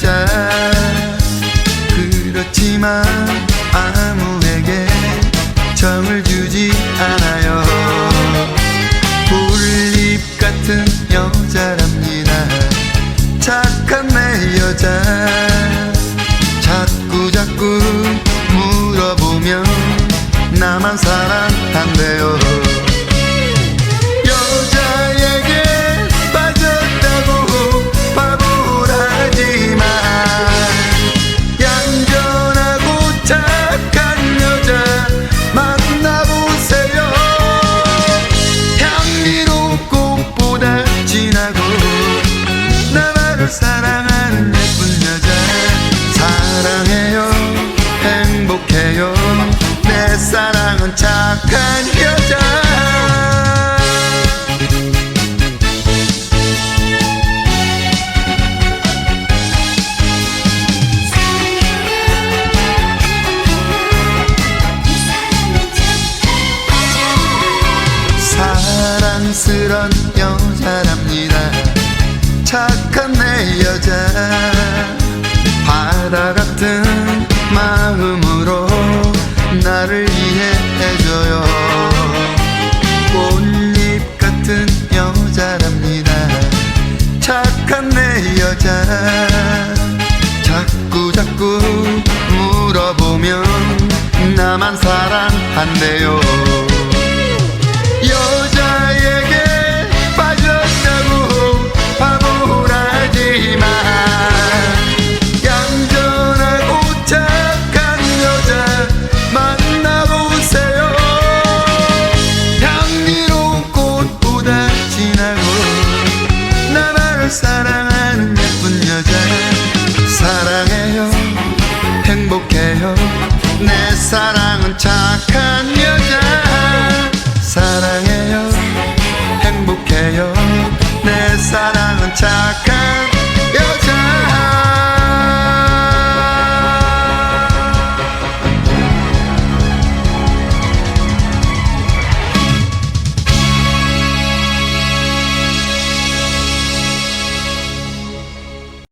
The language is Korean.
살짝 그렇지만 아무에게 정을 주지 않아요. 볼잎 같은 여자랍니다. 착한 내 여자. 자꾸자꾸 사랑은 착한 여자. 사랑스런 여자랍니다. 착한 내 여자. 바다 같은 마음으로 꽃잎 같은 여자랍니다. 착한 내 여자. 자꾸 자꾸 물어보면 나만 사랑한대요 사랑하는 예쁜 여자. 사랑해요. 행복해요. 내 사랑은 착한 여자. 사랑해.